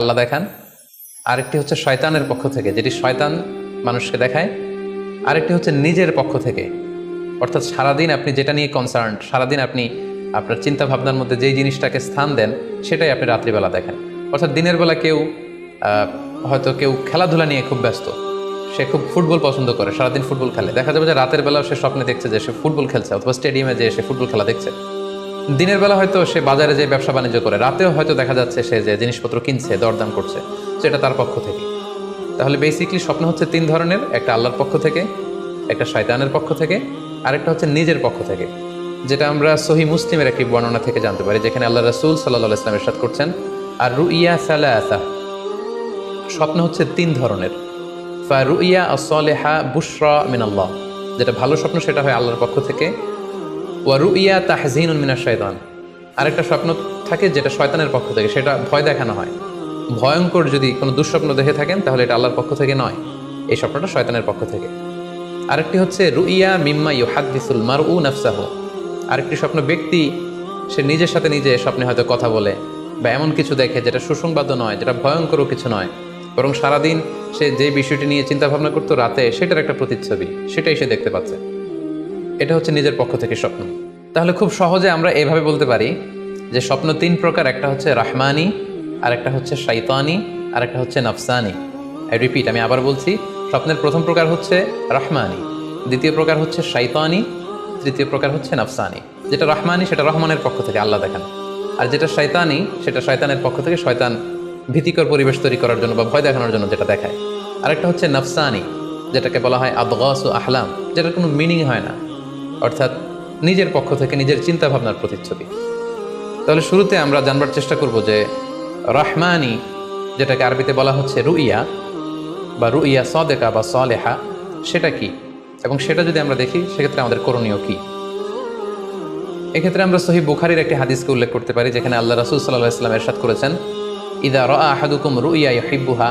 আল্লাহ দেখান। আরেকটি হচ্ছে শয়তানের পক্ষ থেকে, যেটি শয়তান মানুষকে দেখায়। আরেকটি হচ্ছে নিজের পক্ষ থেকে। অর্থাৎ সারাদিন আপনি যেটা নিয়ে কনসার্ন সারাদিন আপনি আপনার চিন্তা ভাবনার মধ্যে যেই জিনিসটাকে স্থান দেন, সেটাই আপনি রাত্রিবেলা দেখেন। অর্থাৎ দিনের বেলা কেউ হয়তো কেউ খেলাধুলা নিয়ে খুব ব্যস্ত। সে খুব ফুটবল পছন্দ করে, সারাদিন ফুটবল খেলে। দেখা যাবে যে রাতের বেলাও সে স্বপ্নে দেখছে যে সে ফুটবল খেলছে, অথবা স্টেডিয়ামে যে সে ফুটবল খেলা দেখছে। দিনের বেলা হয়তো সে বাজারে যে ব্যবসা বাণিজ্য করে, রাতেও হয়তো দেখা যাচ্ছে সে যে জিনিসপত্র কিনছে, দরদাম করছে, সেটা তার পক্ষ থেকে। তাহলে বেসিকলি স্বপ্ন হচ্ছে তিন ধরনের, একটা আল্লাহর পক্ষ থেকে, একটা শয়তানের পক্ষ থেকে, আরেকটা হচ্ছে নিজের পক্ষ থেকে। যেটা আমরা সহি মুসলিমের একটি বর্ণনা থেকে জানতে পারি, যেখানে আল্লাহ রসুল সাল্লাহ ইসলাম এরশাদ করছেন, আর রুইয়া সালাসা। স্বপ্ন হচ্ছে তিন ধরনের। ফা ফারুইয়া আসলেহা বুশরা মিনাল্লাহ। যেটা ভালো স্বপ্ন, সেটা হয় আল্লাহর পক্ষ থেকে ওয়ারুইয়া তাহজিনুন মিনা শয়তান আরেকটা স্বপ্ন থাকে যেটা শয়তানের পক্ষ থেকে, সেটা ভয় দেখানো হয়। ভয়ঙ্কর যদি কোনো দুঃস্বপ্ন দেখে থাকেন, তাহলে এটা আল্লাহর পক্ষ থেকে নয়। এই স্বপ্নটা শয়তানের পক্ষ থেকে। আরেকটি হচ্ছে, রুইয়া মিম্মা ইউহাদ্দিসুল মার উ নাফসাহ। আরেকটি স্বপ্ন ব্যক্তি, সে নিজের সাথে নিজে স্বপ্নে হয়তো কথা বলে বা এমন কিছু দেখে যেটা সুসংবাদও নয়, যেটা ভয়ঙ্করও কিছু নয়। বরং সারাদিন সে যে বিষয়টি নিয়ে চিন্তা ভাবনা করতো রাতে, সেটার একটা প্রতিচ্ছবি, সেটাই সে দেখতে পাচ্ছে। এটা হচ্ছে নিজের পক্ষ থেকে স্বপ্ন। তাহলে খুব সহজে আমরা এভাবে বলতে পারি যে স্বপ্ন তিন প্রকার, একটা হচ্ছে রাহমানি, আর একটা হচ্ছে শাইতানি, আর একটা হচ্ছে নফসানি। আই রিপিট আমি আবার বলছি, স্বপ্নের প্রথম প্রকার হচ্ছে রাহমানি, দ্বিতীয় প্রকার হচ্ছে শাইতানি, তৃতীয় প্রকার হচ্ছে নফসানি। যেটা রহমানি, সেটা রহমানের পক্ষ থেকে, আল্লাহ দেখান। আর যেটা শয়তানি সেটা শয়তানের পক্ষ থেকে শয়তান ভীতিকর পরিবেশ তৈরি করার জন্য বা ভয় দেখানোর জন্য যেটা দেখায়। আরেকটা হচ্ছে নফসানি, যেটাকে বলা হয় আবগাস ও আহলাম, যেটার কোনো মিনিং হয় না। অর্থাৎ নিজের পক্ষ থেকে নিজের চিন্তা ভাবনার প্রতিচ্ছবি। তাহলে শুরুতে আমরা জানবার চেষ্টা করব যে রহমানি, যেটাকে আরবিতে বলা হচ্ছে রুইয়া, বা রুইয়া সদেকা বা সলেহা, সেটা কি? এবং সেটা যদি আমরা দেখি, সেক্ষেত্রে আমাদের করণীয় কি? এক্ষেত্রে আমরা সহি বুখারির একটি হাদিসকে উল্লেখ করতে পারি, যেখানে আল্লাহ রাসুল সাল্লাহ ইসলাম এরশাদ করেছেন, ইদা র আহাদুকুম রুইয়া ইহিব্বুহা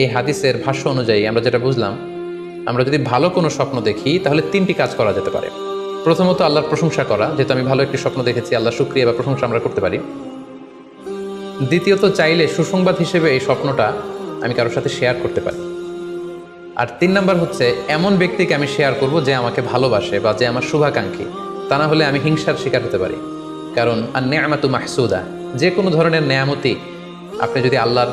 এই হাদিসের ভাষ্য অনুযায়ী আমরা যেটা বুঝলাম, আমরা যদি ভালো কোনো স্বপ্ন দেখি, তাহলে তিনটি কাজ করা যেতে পারে। প্রথমত আল্লাহর প্রশংসা করা, যেহেতু আমি ভালো একটি স্বপ্ন দেখেছি, আল্লাহ শুক্রিয়া বা প্রশংসা আমরা করতে পারি। দ্বিতীয়ত, চাইলে সুসংবাদ হিসেবে এই স্বপ্নটা আমি কারোর সাথে শেয়ার করতে পারি। আর তিন নাম্বার হচ্ছে, এমন ব্যক্তিকে আমি শেয়ার করব যে আমাকে ভালোবাসে বা যে আমার শুভাকাঙ্ক্ষী। তা না হলে আমি হিংসার শিকার হতে পারি। কারণ আর নেয়ামাতু মাহসুদা, যে কোনো ধরনের নেয়ামতি আপনি যদি আল্লাহর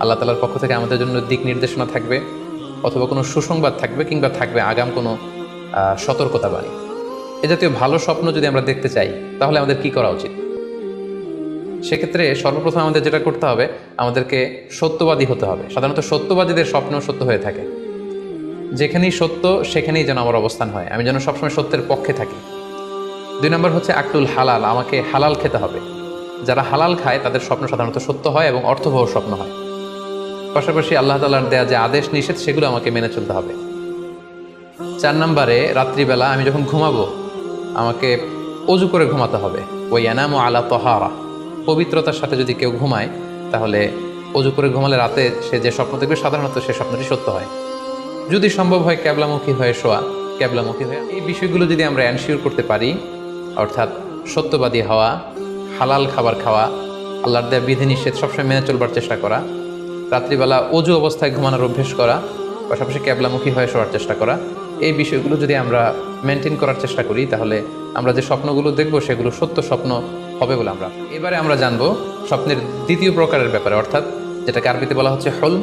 আল্লাহ তালার পক্ষ থেকে আমাদের জন্য দিক নির্দেশনা থাকবে অথবা কোনো সুসংবাদ থাকবে কিংবা থাকবে আগাম কোনো সতর্কতা বাণী এ জাতীয় ভালো স্বপ্ন যদি আমরা দেখতে চাই, তাহলে আমাদের কি করা উচিত? সেক্ষেত্রে সর্বপ্রথম আমাদের যেটা করতে হবে, আমাদেরকে সত্যবাদী হতে হবে। সাধারণত সত্যবাদীদের স্বপ্ন সত্য হয়ে থাকে। যেখানেই সত্য, সেখানেই যেন আমার অবস্থান হয়। আমি যেন সবসময় সত্যের পক্ষে থাকি। দুই নম্বর হচ্ছে আকলুল হালাল, আমাকে হালাল খেতে হবে। যারা হালাল খায়, তাদের স্বপ্ন সাধারণত সত্য হয় এবং অর্থবহ স্বপ্ন হয়। পাশাপাশি আল্লাহ তালার দেয়া যে আদেশ নিষেধ, সেগুলো আমাকে মেনে চলতে হবে। চার নম্বরে, রাত্রিবেলা আমি যখন ঘুমাবো, আমাকে অজু করে ঘুমাতে হবে। ওই এনাম আলা তহারা। পবিত্রতার সাথে যদি কেউ ঘুমায়, তাহলে অজু করে ঘুমালে রাতে সে যে স্বপ্ন দেখবে, সাধারণত সে স্বপ্নটি সত্য হয়। যদি সম্ভব হয় ক্যাবলামুখী হয়ে শোয়া, ক্যাবলামুখী হয়ে এই বিষয়গুলো যদি আমরা অ্যানশিওর করতে পারি, অর্থাৎ সত্যবাদী হওয়া, হালাল খাবার খাওয়া, আল্লাহর দেয়া বিধিনিষেধ সবসময় মেনে চলবার চেষ্টা করা রাত্রিবেলা অজু অবস্থায় ঘুমানোর অভ্যেস করা, পাশাপাশি ক্যাবলামুখী হয়ে শোয়ার চেষ্টা করা, এই বিষয়গুলো যদি আমরা মেনটেন করার চেষ্টা করি, তাহলে আমরা যে স্বপ্নগুলো দেখব, সেগুলো সত্য স্বপ্ন হবে বলে আমরা। এবারে আমরা জানব স্বপ্নের দ্বিতীয় প্রকারের ব্যাপারে, অর্থাৎ যেটাকে আরবিতে বলা হচ্ছে হল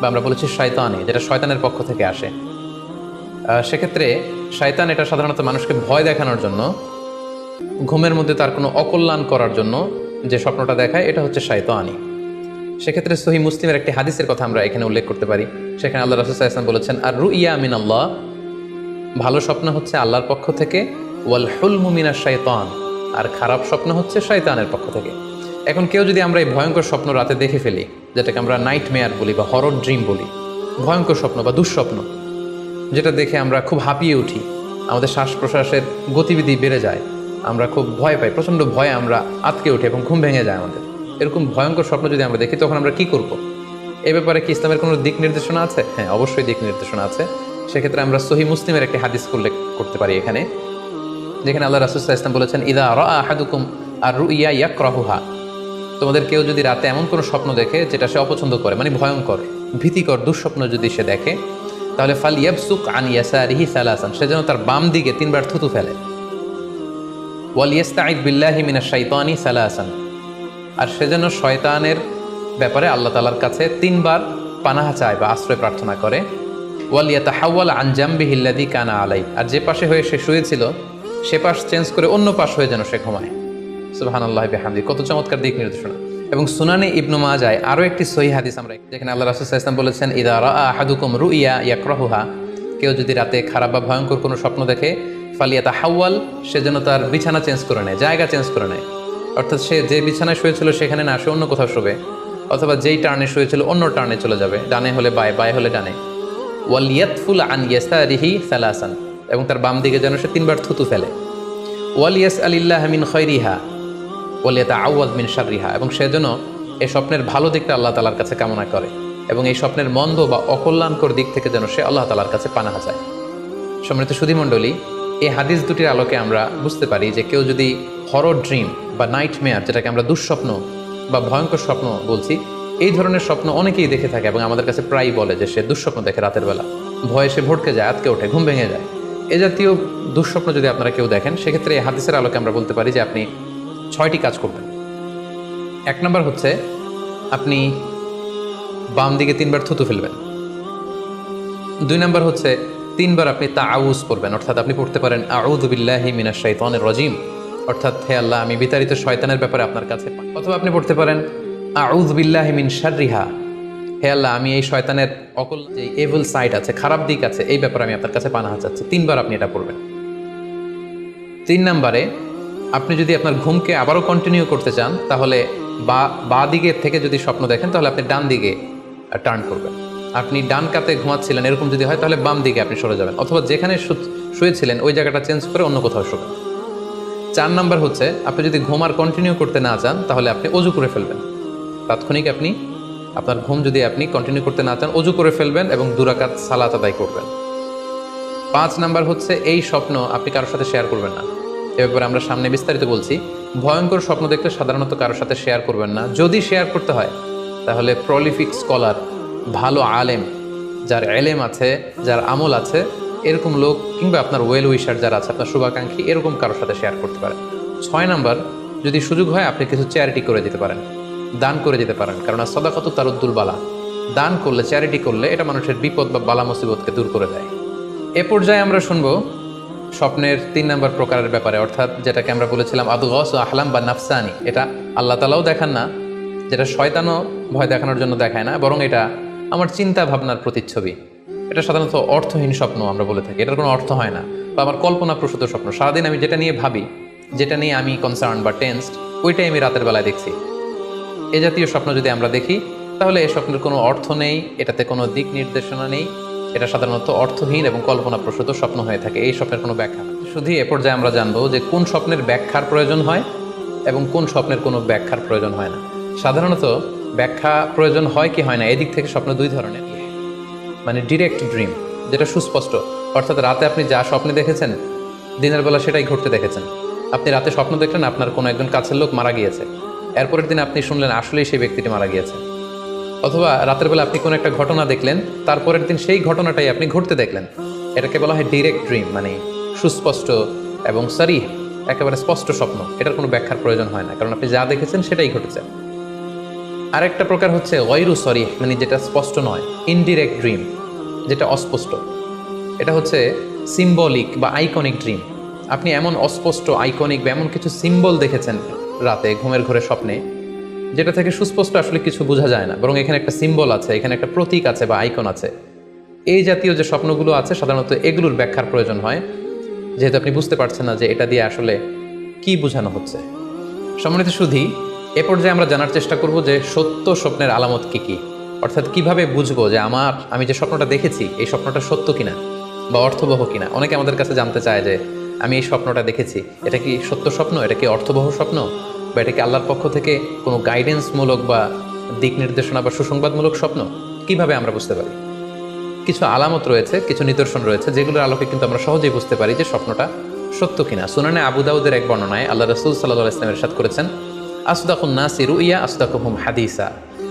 বা আমরা বলেছি শয়তানি, যেটা শয়তানের পক্ষ থেকে আসে। সেক্ষেত্রে শয়তান এটা সাধারণত মানুষকে ভয় দেখানোর জন্য, ঘুমের মধ্যে তার কোনো অকল্যাণ করার জন্য যে স্বপ্নটা দেখায়, এটা হচ্ছে শয়তানি। সেক্ষেত্রে সহি মুসলিমের একটি হাদিসের কথা আমরা এখানে উল্লেখ করতে পারি। সেখানে আল্লাহ রাসুল ইসলাম বলেছেন, আর রু ইয়া আমিন আল্লাহ ভালো স্বপ্ন হচ্ছে আল্লাহর পক্ষ থেকে, ওয়াল হুল মুমিনা শয়তান আর খারাপ স্বপ্ন হচ্ছে শয়তানের পক্ষ থেকে। এখন কেউ যদি আমরা এই ভয়ঙ্কর স্বপ্ন রাতে দেখে ফেলি, যেটাকে আমরা নাইট মেয়ার বলি বা হরর ড্রিম বলি, ভয়ঙ্কর স্বপ্ন বা দুঃস্বপ্ন, যেটা দেখে আমরা খুব হাঁপিয়ে উঠি, আমাদের শ্বাস প্রশ্বাসের গতিবিধি বেড়ে যায়, আমরা খুব ভয় পাই, প্রচণ্ড ভয়ে আমরা আটকে উঠি এবং ঘুম ভেঙে যায় আমাদের। এরকম ভয়ঙ্কর স্বপ্ন যদি আমরা দেখি, তখন আমরা কি করব? এ ব্যাপারে কি ইসলামের কোনো দিক নির্দেশনা আছে? হ্যাঁ অবশ্যই দিক নির্দেশনা আছে। সেক্ষেত্রে আমরা সহি মুসলিমের একটি হাদিস উল্লেখ করতে পারি এখানে, যেখানে আল্লাহ রাসুল্লাহ ইসলাম বলেছেন, ইদা আহাদুকুম আর রু ইয়া ইয়াক রাহুহা তোমাদের কেউ যদি রাতে এমন কোনো স্বপ্ন দেখে যেটা সে অপছন্দ করে মানে ভয়ঙ্কর, ভীতিকর, দুঃস্বপ্ন যদি সে দেখে, তাহলে ফাল ইয়াবসুক আন ইয়াসারিহি সালাসান, সে যেন তার বাম দিকে তিনবার থুতু ফেলে। ওয়াল ইয়াস্তাঈদ বিল্লাহি মিনাশ শাইতানি সালাসান। আর সে যেন শয়তানের ব্যাপারে আল্লাহ তালার কাছে তিনবার পানাহা চায় বা আশ্রয় প্রার্থনা করে। ওয়ালিয়া ইয়াতাহাওয়াল আন জামবি হিল্লাদি কানা আলাই আর যে পাশে হয়ে সে শুয়েছিল, সে পাশ চেঞ্জ করে অন্য পাশ হয়ে যেন সে ঘুমায়। সুবাহান আল্লাহ বিহামদি কত চমৎকার দিক নির্দেশনা। এবং সুনানে ইবনু মাজায় আরও একটি সহি হাদিস আমরা যেখানে আল্লাহ রাসুল ইসলাম বলেছেন, ইদা আহাদুকুম রু ইয়া ইয়াকরাহুহা। কেউ যদি রাতে খারাপ বা ভয়ঙ্কর কোনো স্বপ্ন দেখে ফালিয়াতা হাওয়াল সে যেন তার বিছানা চেঞ্জ করে নেয়, জায়গা চেঞ্জ করে নেয়। অর্থাৎ সে যে বিছানায় শুয়েছিল সেখানে না, সে অন্য কোথাও শোবে। অথবা যেই টার্নে শুয়েছিল, অন্য টার্নে চলে যাবে। ডানে হলে বায় বায় হলে ডানে। ওয়াল ইয়াতফুল আন ইয়াস্তারিহি সালাসান। এবং তার বাম দিকে যেন সে তিনবার থুতু ফেলে। ওয়াল ইয়াস আলিল্লাহ মিন খৈরিহা ওয়ালিয়াতা আউয়াদ মিন শারিহা এবং সেজন্য এই স্বপ্নের ভালো দিকটা আল্লাহ তালার কাছে কামনা করে। এবং এই স্বপ্নের মন্দ বা অকল্যাণকর দিক থেকে যেন সে আল্লাহ তালার কাছে পানাহা যায় সম্মানিত সুধীমণ্ডলী এই হাদিস দুটির আলোকে আমরা বুঝতে পারি যে কেউ যদি হরর ড্রিম বা নাইট মেয়ার যেটাকে আমরা দুঃস্বপ্ন বা ভয়ঙ্কর স্বপ্ন বলছি, এই ধরনের স্বপ্ন অনেকেই দেখে থাকে এবং আমাদের কাছে প্রায়ই বলে যে সে দুঃস্বপ্ন দেখে রাতের বেলা। ভয়ে সে ভটকে যায় আতকে ওঠে ঘুম ভেঙে যায়। এ জাতীয় দুঃস্বপ্ন যদি আপনারা কেউ দেখেন, সেক্ষেত্রে এই হাদিসের আলোকে আমরা বলতে পারি যে আপনি ছয়টি কাজ করবেন। এক নম্বর হচ্ছে, আপনি বাম দিকে তিনবার থুতু ফেলবেন। দুই নম্বর হচ্ছে, তিনবার আপনি তা আউজ করবেন, অর্থাৎ আপনি পড়তে পারেন আউদ বিল্লাহি মিনাশ শাইতানির রাজিম। অর্থাৎ হে আল্লাহ, আমি বিতাড়িত শয়তানের ব্যাপারে আপনার কাছে অথবা আপনি পড়তে পারেন বিল্লাহি মিন শাররিহা। হে আল্লাহ, আমি এই শয়তানের অকল যে এভুল সাইড আছে, খারাপ দিক আছে, এই ব্যাপারে আমি আপনার কাছে পানাহা চাচ্ছি। তিনবার আপনি এটা পড়বেন। তিন নম্বরে, আপনি যদি আপনার ঘুমকে আবারও কন্টিনিউ করতে চান, তাহলে বা বা দিকের থেকে যদি স্বপ্ন দেখেন, তাহলে আপনি ডান দিকে টার্ন করবেন। আপনি ডান কাতে ঘুমাচ্ছিলেন, এরকম যদি হয়, তাহলে বাম দিকে আপনি সরে যাবেন। অথবা যেখানে শুয়েছিলেন, ওই জায়গাটা চেঞ্জ করে অন্য কোথাও শোবেন। চার নাম্বার হচ্ছে, আপনি যদি ঘুম আর কন্টিনিউ করতে না চান, তাহলে আপনি অজু করে ফেলবেন। তাৎক্ষণিক আপনি, আপনার ঘুম যদি আপনি কন্টিনিউ করতে না চান, অজু করে ফেলবেন এবং দুরাকাত সালাত আদায় করবেন। পাঁচ নাম্বার হচ্ছে, এই স্বপ্ন আপনি কারোর সাথে শেয়ার করবেন না। এ ব্যাপারে আমরা সামনে বিস্তারিত বলছি। ভয়ঙ্কর স্বপ্ন দেখলে সাধারণত কারোর সাথে শেয়ার করবেন না। যদি শেয়ার করতে হয়, তাহলে প্রলিফিক স্কলার ভালো আলেম, যার এলেম আছে, যার আমল আছে এরকম লোক কিংবা আপনার ওয়েল উইশার যারা আছে, আপনার শুভাকাঙ্ক্ষী, এরকম কারোর সাথে শেয়ার করতে পারেন। ছয় নাম্বার, যদি সুযোগ হয় আপনি কিছু চ্যারিটি করে দিতে পারেন। দান করে দিতে পারেন। কারণ সদাকত তার উদ্দুল বালা। দান করলে চ্যারিটি করলে এটা মানুষের বিপদ বা বালা মুসিবতকে দূর করে দেয়। এ পর্যায়ে আমরা শুনব স্বপ্নের তিন নম্বর প্রকারের ব্যাপারে, অর্থাৎ যেটাকে আমরা বলেছিলাম আদগস ও আহলাম বা নাফসানি। এটা আল্লাহ তালাও দেখান না, যেটা শয়তানও ভয় দেখানোর জন্য দেখায় না, বরং এটা আমার চিন্তা ভাবনার প্রতিচ্ছবি। এটা সাধারণত অর্থহীন স্বপ্ন আমরা বলে থাকি। এটার কোনো অর্থ হয় না। বা আমার কল্পনা প্রসূত স্বপ্ন। সারাদিন আমি যেটা নিয়ে ভাবি, যেটা নিয়ে আমি কনসার্ন বা টেন্সড ওইটাই আমি রাতের বেলায় দেখছি। এ জাতীয় স্বপ্ন যদি আমরা দেখি, তাহলে এই স্বপ্নের কোনো অর্থ নেই, এটাতে কোনো দিক নির্দেশনা নেই। এটা সাধারণত অর্থহীন এবং কল্পনাপ্রসূত স্বপ্ন হয়ে থাকে। এই স্বপ্নের কোনো ব্যাখ্যা শুধু এ পর্যায়ে আমরা জানব যে কোন স্বপ্নের ব্যাখ্যার প্রয়োজন হয় এবং কোন স্বপ্নের কোনো ব্যাখ্যার প্রয়োজন হয় না। সাধারণত ব্যাখ্যা প্রয়োজন হয় কি হয় না, এদিক থেকে স্বপ্ন দুই ধরনের। মানে ডিরেক্ট ড্রিম যেটা সুস্পষ্ট। অর্থাৎ রাতে আপনি যা স্বপ্নে দেখেছেন, দিনের বেলা সেটাই ঘটতে দেখেছেন। আপনি রাতে স্বপ্ন দেখলেন, আপনার কোনো একজন কাছের লোক মারা গিয়েছে। এরপরের দিন আপনি শুনলেন, আসলেই সেই ব্যক্তিটি মারা গিয়েছে। অথবা রাতের বেলা আপনি কোনো একটা ঘটনা দেখলেন, তারপরের দিন সেই ঘটনাটাই আপনি ঘটতে দেখলেন। এটাকে বলা হয় ডিরেক্ট ড্রিম মানে সুস্পষ্ট এবং সারি একেবারে স্পষ্ট স্বপ্ন। এটার কোনো ব্যাখ্যার প্রয়োজন হয় না, কারণ আপনি যা দেখেছেন সেটাই ঘটেছে। আরেকটা প্রকার হচ্ছে ওয়াইরু সরি মানে যেটা স্পষ্ট নয় ইনডিরেক্ট ড্রিম যেটা অস্পষ্ট। এটা হচ্ছে সিম্বলিক বা আইকনিক ড্রিম আপনি এমন অস্পষ্ট আইকনিক বা এমন কিছু সিম্বল দেখেছেন রাতে, ঘুমের ঘরে স্বপ্নে, যেটা থেকে সুস্পষ্ট আসলে কিছু বোঝা যায় না। বরং এখানে একটা সিম্বল আছে, এখানে একটা প্রতীক আছে বা আইকন আছে। এই জাতীয় যে স্বপ্নগুলো আছে, সাধারণত এগুলোর ব্যাখ্যার প্রয়োজন হয়। যেহেতু আপনি বুঝতে পারছেন না যে এটা দিয়ে আসলে কি বোঝানো হচ্ছে। সম্মানিত সুধী এ পর্যায়ে আমরা জানার চেষ্টা করব যে সত্য স্বপ্নের আলামত কি কি? অর্থাৎ কীভাবে বুঝব যে আমার, আমি যে স্বপ্নটা দেখেছি, এই স্বপ্নটা সত্য কিনা বা অর্থবহ কিনা? অনেকে আমাদের কাছে জানতে চায় যে আমি এই স্বপ্নটা দেখেছি, এটা কি সত্য স্বপ্ন? এটা কি অর্থবহ স্বপ্ন? বা এটা কি আল্লাহর পক্ষ থেকে কোনো গাইডেন্সমূলক বা দিক নির্দেশনা বা সুসংবাদমূলক স্বপ্ন? কীভাবে আমরা বুঝতে পারি? কিছু আলামত রয়েছে, কিছু নিদর্শন রয়েছে, যেগুলোর আলোকে কিন্তু আমরা সহজেই বুঝতে পারি যে স্বপ্নটা সত্য কিনা। সুনানে আবু দাউদের এক বর্ণনায় আল্লাহ রসুল সাল্লাহ ইসলামের সাথ করেছেন আসদাকুন নাসিরু ইয়া আসদাকুহুম হাদিসা।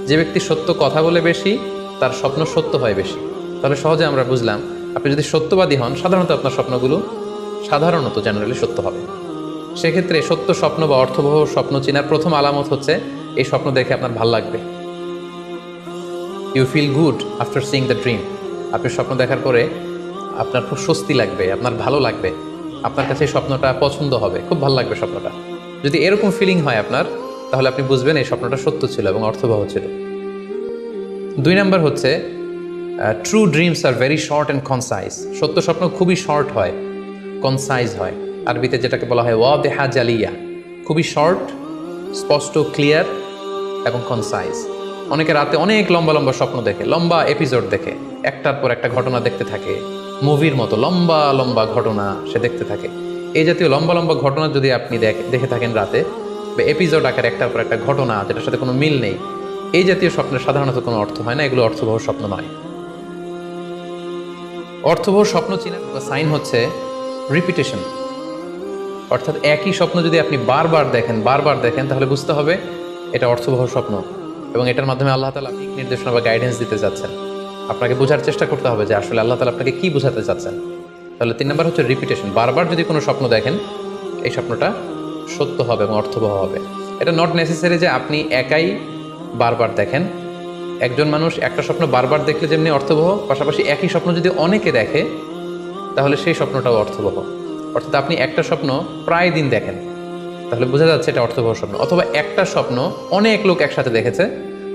যে ব্যক্তি সত্য কথা বলে বেশি, তার স্বপ্ন সত্য হয় বেশি। তাহলে সহজে আমরা বুঝলাম, আপনি যদি সত্যবাদী হন, সাধারণত আপনার স্বপ্নগুলো সাধারণত জেনারেলি সত্য হবে। সেক্ষেত্রে সত্য স্বপ্ন বা অর্থবহ স্বপ্ন চেনার প্রথম আলামত হচ্ছে, এই স্বপ্ন দেখে আপনার ভালো লাগবে। You feel good after seeing the dream আপনি স্বপ্ন দেখার পরে আপনার খুব স্বস্তি লাগবে, আপনার ভালো লাগবে। আপনার কাছে স্বপ্নটা পছন্দ হবে, খুব ভালো লাগবে স্বপ্নটা। যদি এরকম ফিলিং হয় আপনার তাহলে আপনি বুঝবেন এই স্বপ্নটা সত্য ছিল এবং অর্থবহ ছিল। দুই নাম্বার হচ্ছে true dreams are very short and concise সত্য স্বপ্ন খুবই শর্ট হয় কনসাইজ হয়। আরবিতে যেটাকে বলা হয় ওয়া দেহা জালিয়া। খুবই শর্ট স্পষ্ট ক্লিয়ার এবং কনসাইজ অনেকে রাতে অনেক লম্বা লম্বা স্বপ্ন দেখে, লম্বা এপিসোড দেখে, একটার পর একটা ঘটনা দেখতে থাকে মুভির মতো লম্বা লম্বা ঘটনা সে দেখতে থাকে। এই জাতীয় লম্বা লম্বা ঘটনা যদি আপনি দেখে দেখে থাকেন রাতে বা এপিসোড আকার একটার পর একটা ঘটনা যেটার সাথে কোনো মিল নেই। এই জাতীয় স্বপ্নের সাধারণত কোনো অর্থ হয় না, এগুলো অর্থবহ স্বপ্ন নয়। অর্থবহ স্বপ্ন চিনার সাইন হচ্ছে রিপিটেশন অর্থাৎ একই স্বপ্ন যদি আপনি বারবার দেখেন বারবার দেখেন, তাহলে বুঝতে হবে এটা অর্থবহ স্বপ্ন এবং এটার মাধ্যমে আল্লাহ তালা আপনি নির্দেশনা বা গাইডেন্স দিতে চাচ্ছেন আপনাকে বোঝার চেষ্টা করতে হবে যে আসলে আল্লাহ তালা আপনাকে কী বোঝাতে চাচ্ছেন। তাহলে তিন নম্বর হচ্ছে রিপিটেশন বারবার যদি কোনো স্বপ্ন দেখেন, এই স্বপ্নটা সত্য হবে এবং অর্থবহ হবে। এটা নট নেসেসারি যে আপনি একাই বারবার দেখেন। একজন মানুষ একটা স্বপ্ন বারবার দেখলে যেমনি অর্থবহ, পাশাপাশি একই স্বপ্ন যদি অনেকে দেখে, তাহলে সেই স্বপ্নটাও অর্থবহ। অর্থাৎ আপনি একটা স্বপ্ন প্রায় দিন দেখেন, তাহলে বোঝা যাচ্ছে এটা অর্থবহ স্বপ্ন। অথবা একটা স্বপ্ন অনেক লোক একসাথে দেখেছে,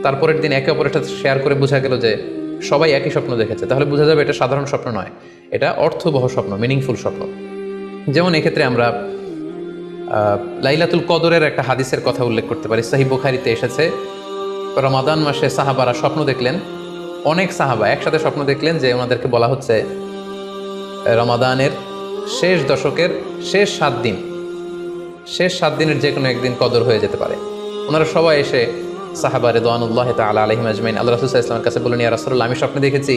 তারপরের দিন একে অপরের সাথে শেয়ার করে বোঝা গেল যে সবাই একই স্বপ্ন দেখেছে। তাহলে বোঝা যাবে এটা সাধারণ স্বপ্ন নয়, এটা অর্থবহ স্বপ্ন মিনিংফুল স্বপ্ন। যেমন এক্ষেত্রে আমরা লাইলাতুল কদরের একটা হাদিসের কথা উল্লেখ করতে পারি। সাহি বুখারিতে এসেছে, রমাদান মাসে সাহাবারা স্বপ্ন দেখলেন, অনেক সাহাবা একসাথে স্বপ্ন দেখলেন যে ওনাদেরকে বলা হচ্ছে, রমাদানের শেষ দশকের শেষ সাত দিন, শেষ সাত দিনের যে কোনো একদিন কদর হয়ে যেতে পারে। ওনারা সবাই এসে সাহাবা রেদওয়ানুল্লাহ তালা আলহিম আজমাইন, আল্লাহ রসুল্লাহ ইসলামের কাছে বলেন ইয়া রাসুল্লাহ আমি স্বপ্নে দেখেছি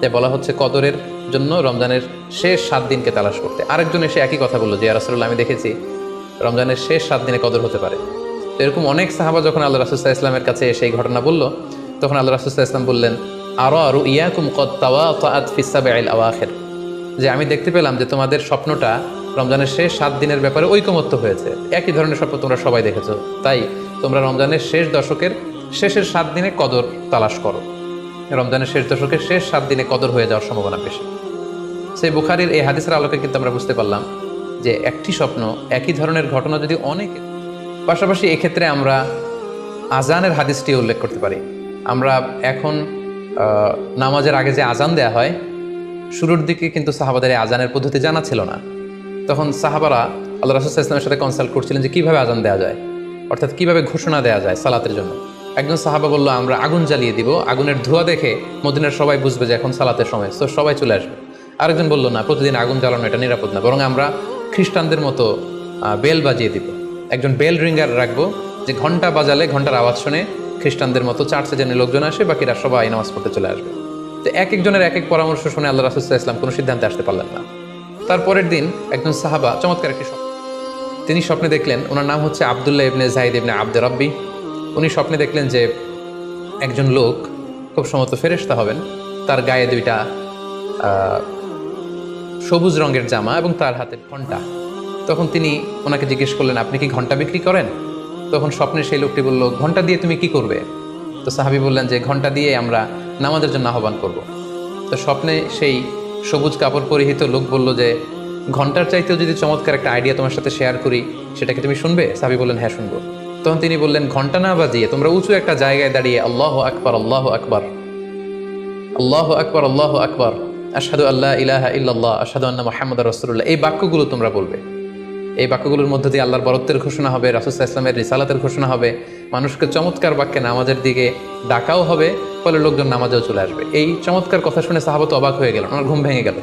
যে বলা হচ্ছে কদরের জন্য রমজানের শেষ সাত দিনকে তালাশ করতে। আরেকজন এসে একই কথা বলল যে, ইয়া রাসুল্লাহ আমি দেখেছি রমজানের শেষ সাত দিনে কদর হতে পারে। এরকম অনেক সাহাবা যখন আল্লাহ রাসুল্লাহ ইসলামের কাছে এসে এই ঘটনা বলল, তখন আল্লাহ রাসুল্লাহ ইসলাম বললেন আরও আরও ইয়াকুম ফিসাবে আইল আওয়াখের। যে আমি দেখতে পেলাম যে তোমাদের স্বপ্নটা রমজানের শেষ সাত দিনের ব্যাপারে ঐকমত্য হয়েছে। একই ধরনের স্বপ্ন তোমরা সবাই দেখেছ। তাই তোমরা রমজানের শেষ দশকের শেষের সাত দিনে কদর তালাশ করো। রমজানের শেষ দশকের শেষ সাত দিনে কদর হয়ে যাওয়ার সম্ভাবনা বেশি। সেই বুখারির এই হাদিসের আলোকে কিন্তু আমরা বুঝতে পারলাম যে একটি স্বপ্ন, একই ধরনের ঘটনা যদি অনেক, পাশাপাশি এক্ষেত্রে আমরা আজানের হাদিসটি উল্লেখ করতে পারি। আমরা এখন নামাজের আগে যে আজান দেয়া হয়, শুরুর দিকে কিন্তু সাহাবাদের আজানের পদ্ধতি জানা ছিল না। তখন সাহাবারা আল্লাহ রাসুল ইসলামের সাথে কনসাল্ট করছিলেন যে কীভাবে আজান দেওয়া যায়, অর্থাৎ কীভাবে ঘোষণা দেওয়া যায় সালাতের জন্য। একজন সাহাবা বলল, আমরা আগুন জ্বালিয়ে দিব, আগুনের ধোঁয়া দেখে মদিনার সবাই বুঝবে যে এখন সালাতের সময়, তো সবাই চলে আসবে। আরেকজন বলল, না, প্রতিদিন আগুন জ্বালানো এটা নিরাপদ না, বরং আমরা খ্রিস্টানদের মতো বেল বাজিয়ে দিব। একজন বেল রিঙ্গার রাখব যে ঘণ্টা বাজালে ঘণ্টার আওয়াজ শুনে খ্রিস্টানদের মতো চার্চে যেন লোকজন আসে, বাকিরা সবাই নামাজ পড়তে চলে আসবে। তো এক একজনের এক এক পরামর্শ শুনে আল্লাহ রাসুল্লাহ ইসলাম কোনো সিদ্ধান্তে আসতে পারলেন না। তারপরের দিন একজন সাহাবা, চমৎকার একটি স্বপ্ন। তিনি স্বপ্নে দেখলেন ওনার নাম হচ্ছে আবদুল্লাহ ইবনে জাহিদ ইবনে আব্দে রব্বি। উনি স্বপ্নে দেখলেন যে একজন লোক খুব সম্ভবত ফেরেশতা হবেন। তার গায়ে দুইটা সবুজ রঙের জামা এবং তার হাতে ঘণ্টা। তখন তিনি ওনাকে জিজ্ঞেস করলেন, আপনি কি ঘণ্টা বিক্রি করেন? তখন স্বপ্নে সেই লোকটি বলল, ঘণ্টা দিয়ে তুমি কি করবে? তো সাহাবি বললেন যে, ঘণ্টা দিয়ে আমরা নামাজের জন্য আহ্বান করব। তো স্বপ্নে সেই সবুজ কাপড় পরিহিত লোক বলল যে, ঘণ্টার চাইতেও যদি চমৎকার একটা আইডিয়া তোমার সাথে শেয়ার করি, সেটাকে তুমি শুনবে? সাহাবি বললেন হ্যাঁ শুনব। তখন তিনি বললেন, ঘণ্টা না বাজিয়ে তোমরা উঁচু একটা জায়গায় দাঁড়িয়ে আল্লাহ আকবর আল্লাহ আকবর আল্লাহ আকবর আল্লাহ আকবর আশহাদু আল্লাহ ইলাহা ইল্লাল্লাহ, আশহাদু আন্না মুহাম্মদ রাসূলুল্লাহ। এই বাক্যগুলো তোমরা বলবে। এই বাক্যগুলোর মধ্যে দিয়ে আল্লাহর বরত্বের ঘোষণা হবে রাসুসাহ ইসলামের রিসালাতের ঘোষণা হবে, মানুষকে চমৎকার বাক্যে নামাজের দিকে ডাকাও হবে, ফলে লোকজন নামাজেও চলে আসবে। এই চমৎকার কথা শুনে সাহাবত অবাক হয়ে গেল ওনার ঘুম ভেঙে গেল।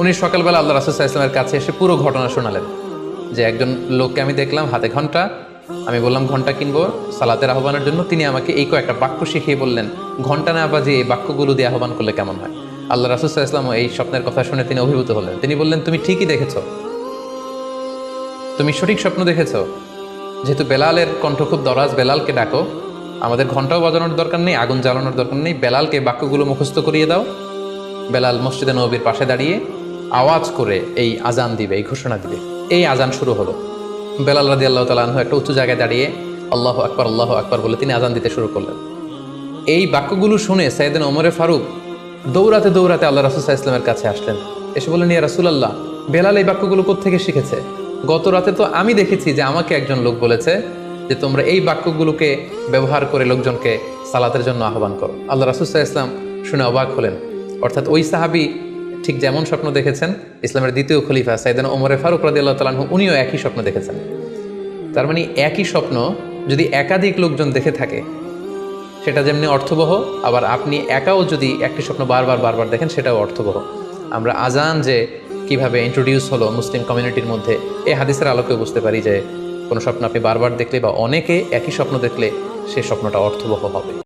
উনি সকালবেলা আল্লাহ রাসুসাহ ইসলামের কাছে এসে পুরো ঘটনা শোনালেন, যে একজন লোককে আমি দেখলাম, হাতে ঘণ্টা, আমি বললাম, ঘণ্টা কিনবো, সালাতের আহ্বানের জন্য। তিনি আমাকে এই কয়েকটা বাক্য শিখিয়ে বললেন, ঘণ্টা না বাজিয়ে এই বাক্যগুলো দিয়ে আহ্বান করলে কেমন হয়? আল্লাহ রাসুসাহ ইসলামও এই স্বপ্নের কথা শুনে তিনি অভিভূত হলেন। তিনি বললেন, তুমি ঠিকই দেখেছ। তুমি সঠিক স্বপ্ন দেখেছ। যেহেতু বেলালের কণ্ঠ খুব দরাজ, বেলালকে ডাকো। আমাদের ঘন্টাও বাজানোর দরকার নেই, আগুন জ্বালানোর দরকার নেই। বেলালকে বাক্যগুলো মুখস্থ করিয়ে দাও। বেলাল মসজিদে নবীর পাশে দাঁড়িয়ে আওয়াজ করে এই আজান দিবে, এই ঘোষণা দিবে। এই আজান শুরু হলো। বেলাল রাদি আল্লাহ তালাহ একটা উঁচু জায়গায় দাঁড়িয়ে আল্লাহ আকবর আল্লাহ আকবর বলে তিনি আজান দিতে শুরু করলেন। এই বাক্যগুলো শুনে সাইদিন ওমরে ফারুক দৌড়াতে দৌড়াতে আল্লাহ রাসুল ইসলামের কাছে আসলেন। এসে বললেন, ইয়া রাসুলাল্লাহ, বেলাল এই বাক্যগুলো কোথেকে শিখেছে? গত রাতে তো আমি দেখেছি যে আমাকে একজন লোক বলেছে যে তোমরা এই বাক্যগুলোকে ব্যবহার করে লোকজনকে সালাতের জন্য আহ্বান করো। আল্লাহ রাসুসাহ ইসলাম শুনে অবাক হলেন। অর্থাৎ ওই সাহাবি ঠিক যেমন স্বপ্ন দেখেছেন, ইসলামের দ্বিতীয় খলিফা সাইদান ওমরে ফারুক রাদি আল্লাহ উনিও একই স্বপ্ন দেখেছেন। তার মানে একই স্বপ্ন যদি একাধিক লোকজন দেখে থাকে সেটা যেমনি অর্থবহ, আবার আপনি একাও যদি একটি স্বপ্ন বারবার বারবার দেখেন, সেটাও অর্থবহ। আমরা আজান যে কীভাবে ইন্ট্রোডিউস হলো মুসলিম কমিউনিটির মধ্যে এই হাদিসের আলোকে বুঝতে পারি যে, কোনো স্বপ্ন আপনি বারবার দেখলে বা অনেকে একই স্বপ্ন দেখলে, সে স্বপ্নটা অর্থবহ হবে।